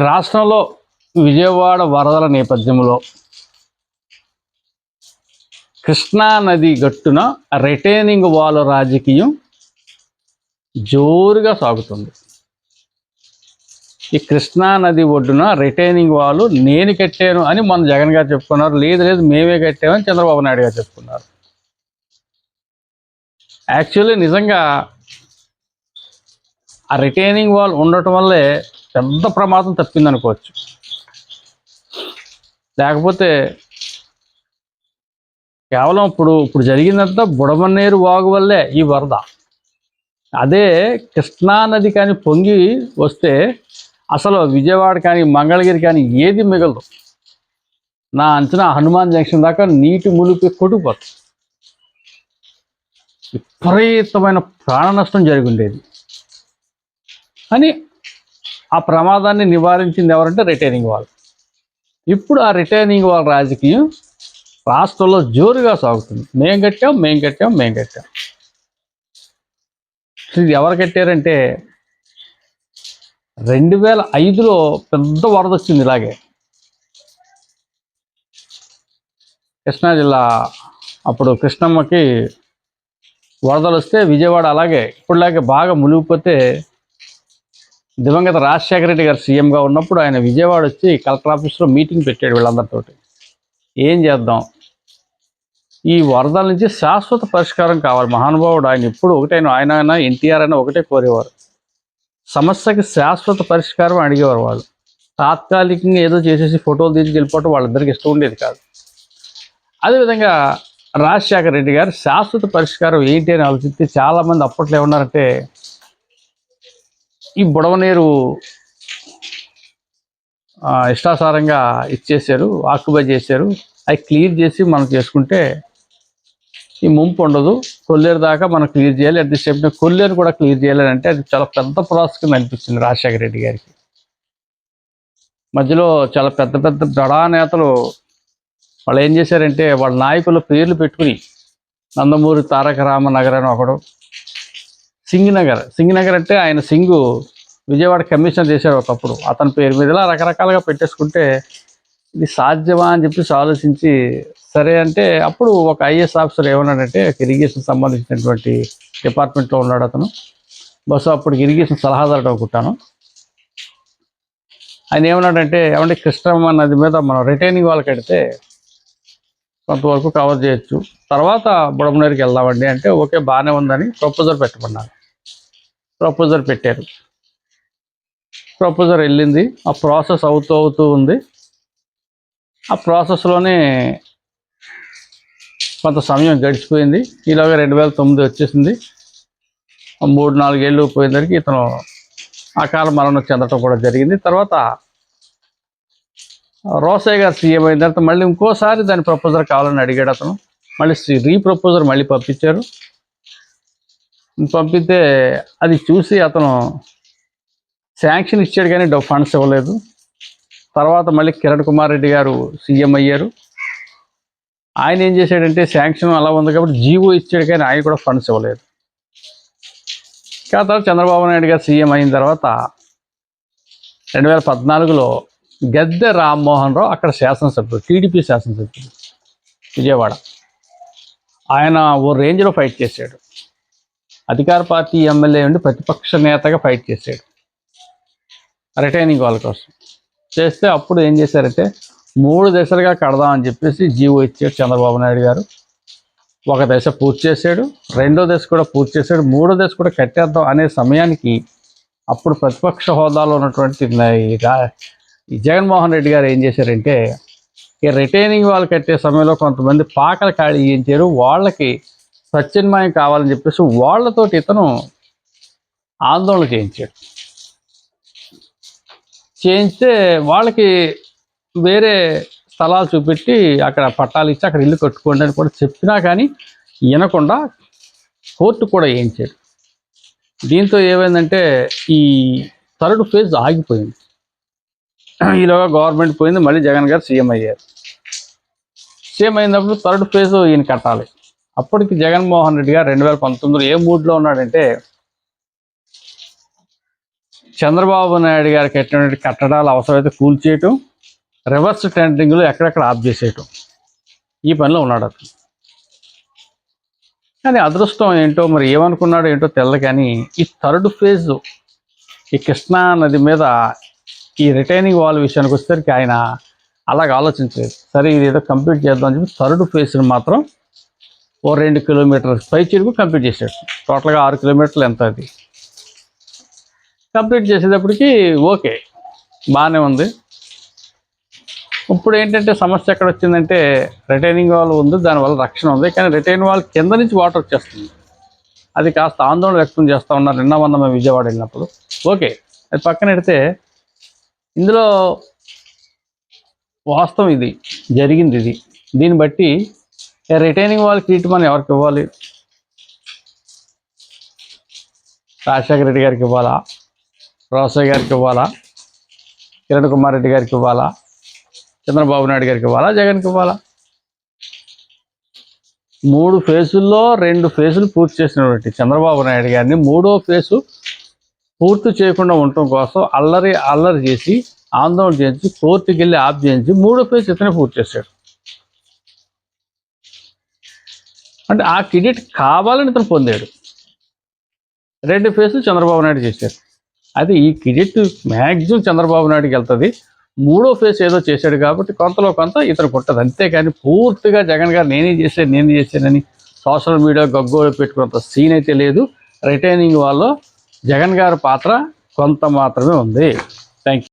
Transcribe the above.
రాష్ట్రంలో విజయవాడ వరదల నేపథ్యంలో కృష్ణా నది గట్టున రిటైనింగ్ వాల్ రాజకీయం జోరుగా సాగుతుంది. ఈ కృష్ణా నది ఒడ్డున రిటైనింగ్ వాళ్ళు నేను కట్టాను అని మన జగన్ గారు చెప్పుకున్నారు. లేదు లేదు మేమే కట్టామని చంద్రబాబు నాయుడు గారు చెప్పుకున్నారు. యాక్చువల్లీ నిజంగా ఆ రిటైనింగ్ వాల్ ఉండటం వల్లే పెద్ద ప్రమాదం తప్పిందనుకోవచ్చు లేకపోతే కేవలం ఇప్పుడు ఇప్పుడు జరిగిందంతా బుడమన్నేరు వాగు వల్లే ఈ వరద. అదే కృష్ణా నది కానీ పొంగి వస్తే అసలు విజయవాడ కానీ మంగళగిరి కానీ ఏది మిగలదు. నా అంచనా హనుమాన్ జంక్షన్ దాకా నీటి ములిపి కొట్టుకుపోతుంది. విపరీతమైన ప్రాణ నష్టం జరిగి ఉండేది. కానీ ఆ ప్రమాదాన్ని నివారించింది ఎవరంటే రిటైనింగ్ వాళ్ళు. ఇప్పుడు ఆ రిటైనింగ్ వాల్ రాజకీయం రాష్ట్రంలో జోరుగా సాగుతుంది. మేం కట్టాం మేం కట్టాం మేం కట్టాం. ఇది ఎవరు కట్టారంటే రెండు వేల ఐదులో పెద్ద వరద వచ్చింది ఇలాగే. కృష్ణా జిల్లా అప్పుడు కృష్ణమ్మకి వరదలు వస్తే విజయవాడ అలాగే ఇప్పుడులాగే బాగా మునిగిపోతే దివంగత రాజశేఖర రెడ్డి గారు సీఎంగా ఉన్నప్పుడు ఆయన విజయవాడ వచ్చి కలెక్టర్ ఆఫీస్లో మీటింగ్ పెట్టాడు వీళ్ళందరితోటి. ఏం చేద్దాం? ఈ వరదల నుంచి శాశ్వత పరిష్కారం కావాలి. మహానుభావుడు ఆయన ఎప్పుడు ఒకటైన ఆయన అయినా ఎన్టీఆర్ అయినా ఒకటే కోరేవారు. సమస్యకి శాశ్వత పరిష్కారం అడిగేవారు వాళ్ళు. తాత్కాలికంగా ఏదో చేసేసి ఫోటోలు తీసి వెళ్ళిపోవటం వాళ్ళిద్దరికి ఇష్టం ఉండేది కాదు. అదేవిధంగా రాజశేఖర రెడ్డి గారు శాశ్వత పరిష్కారం ఏంటి అని ఆలోచిస్తే చాలామంది అప్పట్లో ఏమన్నారంటే ఈ బుడవనీరు ఆ, ఇష్టాసారంగా ఇచ్చేసారు ఆక్యుపై చేశారు. అవి క్లియర్ చేసి మనం చేసుకుంటే ఈ ముంపు ఉండదు. కొల్లేరు దాకా మనం క్లియర్ చేయాలి. అట్ ది సేమ్ కొల్లేరు కూడా క్లియర్ చేయాలంటే అది చాలా పెద్ద ప్రాసెస్ కింద అనిపించింది రాజశేఖర రెడ్డి గారికి. మధ్యలో చాలా పెద్ద పెద్ద దడా నేతలు వాళ్ళు ఏం చేశారంటే వాళ్ళ నాయకుల పేర్లు పెట్టుకుని నందమూరి తారక రామనగర్ అని ఒకడు సింగ్ నగర్ సింగ్ నగర్ అంటే ఆయన సింగు విజయవాడ కమిషన్ చేశారు ఒకప్పుడు. అతని పేరు మీద ఇలా రకరకాలుగా పెట్టేసుకుంటే ఇది సాధ్యమా అని చెప్పేసి ఆలోచించి సరే అంటే అప్పుడు ఒక ఐఏఎస్ ఆఫీసర్ ఏమన్నాడంటే ఇరిగేషన్ సంబంధించినటువంటి డిపార్ట్మెంట్లో ఉన్నాడు అతను. బస్సు అప్పుడు ఇరిగేషన్ సలహాదారుడు అనుకుంటాను. ఆయన ఏమన్నాడంటే ఏమంటే కృష్ణమ్మ నది మీద మనం రిటైనింగ్ వాళ్ళు కడితే కొంతవరకు కవర్ చేయొచ్చు. తర్వాత బుడమనేరుకి వెళ్దామండి అంటే ఓకే బాగానే ఉందని ప్రపోజల్ పెట్టమన్నారు. ప్రపోజల్ పెట్టారు. ప్రపోజర్ వెళ్ళింది. ఆ ప్రాసెస్ అవుతూ అవుతూ ఉంది. ఆ ప్రాసెస్లోనే కొంత సమయం గడిచిపోయింది. ఈలోగా రెండు వేల తొమ్మిది వచ్చేసింది. మూడు నాలుగేళ్ళు పోయేసరికి ఇతను అకాల మరణం చెందటం కూడా జరిగింది. తర్వాత రోసయ్య గారు సీఎం అయిన తర్వాత మళ్ళీ ఇంకోసారి దాని ప్రపోజర్ కావాలని అడిగాడు అతను. మళ్ళీ రీప్రపోజర్ మళ్ళీ పంపించారు. పంపితే అది చూసి అతను శాంక్షన్ ఇచ్చాడు కానీ డబ్బు ఫండ్స్ ఇవ్వలేదు. తర్వాత మళ్ళీ కిరణ్ కుమార్ రెడ్డి గారు సీఎం అయ్యారు. ఆయన ఏం చేశాడంటే శాంక్షన్ అలా ఉంది కాబట్టి జీవో ఇచ్చాడు కానీ ఆయన కూడా ఫండ్స్ ఇవ్వలేదు. ఇంకా తర్వాత చంద్రబాబు నాయుడు గారు సీఎం అయిన తర్వాత రెండు వేల పద్నాలుగులో గద్దె రామ్మోహన్ రావు అక్కడ శాసనసభ్యుడు టీడీపీ శాసనసభ్యుడు విజయవాడ. ఆయన ఓ రేంజ్లో ఫైట్ చేశాడు. అధికార పార్టీ ఎమ్మెల్యే ఉండి ప్రతిపక్ష నేతగా ఫైట్ చేశాడు. రిటైనింగ్ వాళ్ళ కోసం. చేస్తే అప్పుడు ఏం చేశారంటే మూడు దశలుగా కడదామని చెప్పేసి జీవో ఇచ్చాడు చంద్రబాబు నాయుడు గారు. ఒక దశ పూర్తి చేశాడు రెండో దశ కూడా పూర్తి చేశాడు మూడో దశ కూడా కట్టేద్దాం అనే సమయానికి అప్పుడు ప్రతిపక్ష హోదాలో ఉన్నటువంటి జగన్మోహన్ రెడ్డి గారు ఏం చేశారంటే ఈ రిటైనింగ్ వాళ్ళు కట్టే సమయంలో కొంతమంది పాకలు ఖాళీ చేయించారు వాళ్ళకి ప్రత్యామ్నాయం కావాలని చెప్పేసి వాళ్ళతోటి ఇతను ఆందోళన చేయించాడు. చేయించితే వాళ్ళకి వేరే స్థలాలు చూపెట్టి అక్కడ పట్టాలు ఇచ్చి అక్కడ ఇల్లు కట్టుకోండి అని కూడా చెప్పినా కానీ వినకుండా కోర్టు కూడా వేయించాడు దీంతో ఏమైందంటే ఈ థర్డ్ ఫేజ్ ఆగిపోయింది. ఈలోగా గవర్నమెంట్ పోయింది మళ్ళీ జగన్ గారు సీఎం అయ్యారు. సీఎం అయినప్పుడు థర్డ్ ఫేజ్ ఈయన కట్టాలి. అప్పటికి జగన్మోహన్ రెడ్డి గారు రెండు వేల పంతొమ్మిదిలో ఏ మూడ్లో ఉన్నాడంటే చంద్రబాబు నాయుడు గారు కట్టినటువంటి కట్టడాలు అవసరమైతే కూల్చేయటం రివర్స్ టెండరింగ్లు ఎక్కడెక్కడ ఆఫ్ చేసేయటం. ఈ పనిలో ఉన్నాడు అతను. కానీ అదృష్టం ఏంటో మరి ఏమనుకున్నాడో ఏంటో తెల్ల కానీ ఈ థర్డ్ ఫేజ్ ఈ కృష్ణా నది మీద ఈ రిటైనింగ్ వాల్ విషయానికి వచ్చేసరికి ఆయన అలాగ ఆలోచించలేదు. సరే ఇది ఏదో కంప్లీట్ చేద్దాం అని చెప్పి థర్డ్ ఫేజ్ని మాత్రం ఓ రెండు కిలోమీటర్ పై చిరుగు కంప్లీట్ చేశాడు. టోటల్గా ఆరు కిలోమీటర్లు ఎంత అది? కంప్లీట్ చేసేటప్పటికి ఓకే బాగానే ఉంది. ఇప్పుడు ఏంటంటే సమస్య ఎక్కడ వచ్చిందంటే రిటైనింగ్ వాల్ ఉంది దానివల్ల రక్షణ ఉంది. కానీ రిటైన్ వాల్ కింద నుంచి వాటర్ వచ్చేస్తుంది. అది కాస్త ఆందోళన వ్యక్తం చేస్తూ ఉన్నారు నిన్న మొన్న మేము విజయవాడ వెళ్ళినప్పుడు. ఓకే అది పక్కన పెడితే ఇందులో వాస్తవం ఇది జరిగింది ఇది. దీన్ని బట్టి రిటైనింగ్ వాల్ క్రీట్ మనం ఎవరికి ఇవ్వాలి? రాజశేఖర రెడ్డి గారికి ఇవ్వాలా? రోసయ్య గారికి ఇవ్వాలా? కిరణ్ కుమార్ రెడ్డి గారికి ఇవ్వాలా? చంద్రబాబు నాయుడు గారికి ఇవ్వాలా? జగన్కి ఇవ్వాలా? మూడు ఫేజుల్లో రెండు ఫేజులు పూర్తి చేసినటువంటి చంద్రబాబు నాయుడు గారిని మూడో ఫేజు పూర్తి చేయకుండా ఉండటం కోసం అల్లరి అల్లరి చేసి ఆందోళన చేయించి కోర్టుకి వెళ్ళి ఆప్ చేయించి మూడో ఫేజ్ ఇతనే పూర్తి చేశాడు. అంటే ఆ క్రెడిట్ కావాలని ఇతను పొందాడు. రెండు ఫేజులు చంద్రబాబు నాయుడు చేశారు అది ఈ క్రెడిట్ మ్యాక్సిమం చంద్రబాబు నాయుడుకి వెళ్తుంది. మూడో ఫేజ్ ఏదో చేశాడు కాబట్టి కొంతలో కొంత ఇతనికి ఉంటుంది అంతేకాని పూర్తిగా జగన్ గారు నేనే చేశాను నేనే చేశానని సోషల్ మీడియా గగ్గోలు పెట్టుకున్నంత సీన్ అయితే లేదు. రిటైనింగ్ వాళ్ళు జగన్ గారి పాత్ర కొంత మాత్రమే ఉంది. Thank you